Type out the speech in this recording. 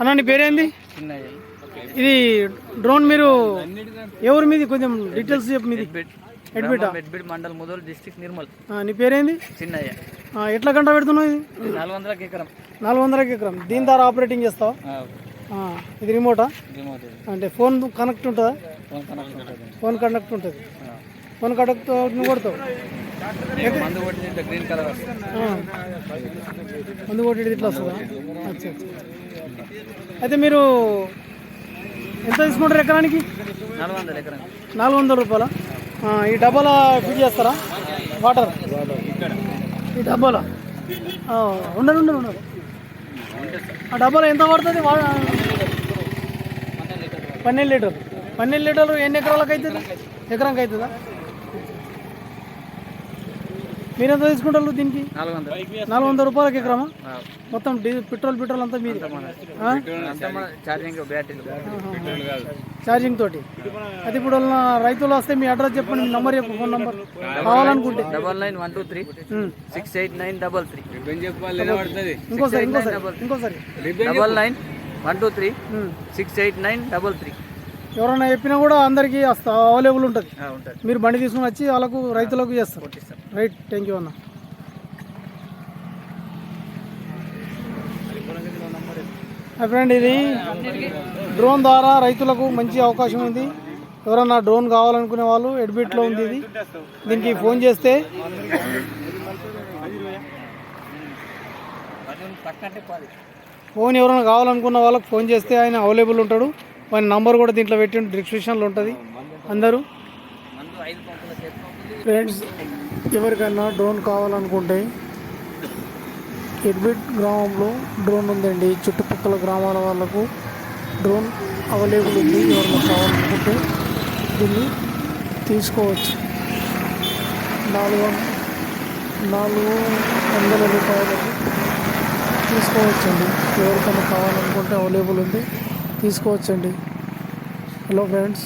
అన్న నీ పేరేంది? ఇది డ్రోన్ మీరు ఎవరి మీది? కొంచెం డీటెయిల్స్ చెప్పు మీది. ఎడ్బిటా మండల్ ముదోల్ డిస్టిక్ నిర్మల్. నీ పేరేంది? చిన్నయ్య. ఎట్లా గంట పెడుతున్నావు ఇది? నాలుగు వందలకి ఎకరం. నాలుగు వందలకి ఎకరం. దీని ద్వారా ఆపరేటింగ్ చేస్తావా? ఇది రిమోటా అంటే ఫోన్ కనెక్ట్ ఉంటుందా? ఫోన్ కనెక్ట్ ఉంటుంది ఫోన్ కనెక్ట్ ఉంటుంది. ఫోన్ కనెక్ట్ నువ్వు కొడతావు? మందు కొట్టింటే గ్రీన్ కలర్ వస్తుంది. ఆ. మందు కొట్టి ఇట్లా వస్తుందా? అచ్చా. అయితే మీరు ఎంత తీసుకుంటారు ఎకరానికి? నాలుగు వందల రూపాయల? ఈ డబ్బాలా ఫిట్ చేస్తారా? వాటర్? ఈ డబ్బాలా? ఆ, ఉండదు ఉండదు ఉండదు. ఆ డబ్బాలో ఎంత పడుతుంది? పన్నెండు లీటర్లు. పన్నెండు లీటర్లు ఎన్ని ఎకరాలకు అవుతుంది ఎకరానికి అవుతుందా మీరు ఎంత తీసుకుంటారు దీనికి? నాలుగు వందలు. నాలుగు వందల రూపాయలకి ఎకరమా? మొత్తం డీ పెట్రోల్ పెట్రోల్ అంతా మన ఛార్జింగ్ తోటి. అది ఇప్పుడు రైతులు వస్తే మీ అడ్రస్ చెప్పండి మీ నంబర్ చెప్పు ఫోన్ నంబర్. కావాలనుకుంటే. Double nine one two three. Six eight nine double three. ఇంకోసారి ఇంకోసారి ఇంకోసారి. Double nine one two three. Six eight nine double three. ఎవరైనా చెప్పినా కూడా అందరికీ వస్తా అవైలబుల్ ఉంటుంది. మీరు బండి తీసుకుని వచ్చి వాళ్ళకు రైతులకు చేస్తారు. రైట్ థ్యాంక్ యూ అన్న. ఫ్రెండ్ ఇది డ్రోన్ ద్వారా రైతులకు మంచి అవకాశం ఉంది. ఎవరన్నా డ్రోన్ కావాలనుకునే వాళ్ళు ఎడ్బిట్లో ఉంది ఇది. దీనికి ఫోన్ చేస్తే ఫోన్ ఎవరైనా కావాలనుకున్న వాళ్ళకి ఫోన్ చేస్తే ఆయన అవైలబుల్ ఉంటాడు. వాని నంబర్ కూడా దీంట్లో పెట్టి డిస్క్రిప్షన్లో ఉంటుంది. అందరూ? ఫ్రెండ్స్ ఎవరికైనా డ్రోన్ కావాలనుకుంటే ఎడ్బిట్ గ్రామంలో డ్రోన్ ఉందండి. చుట్టుపక్కల గ్రామాల వాళ్ళకు డ్రోన్ అవైలబుల్ ఉంది. ఎవరైనా కావాలనుకుంటే దీన్ని తీసుకోవచ్చు. నాలుగు నాలుగు వందల రూపాయలకు తీసుకోవచ్చండి. ఎవరికైనా కావాలనుకుంటే అవైలబుల్ ఉంది. తీసుకోవచ్చండి. Hello friends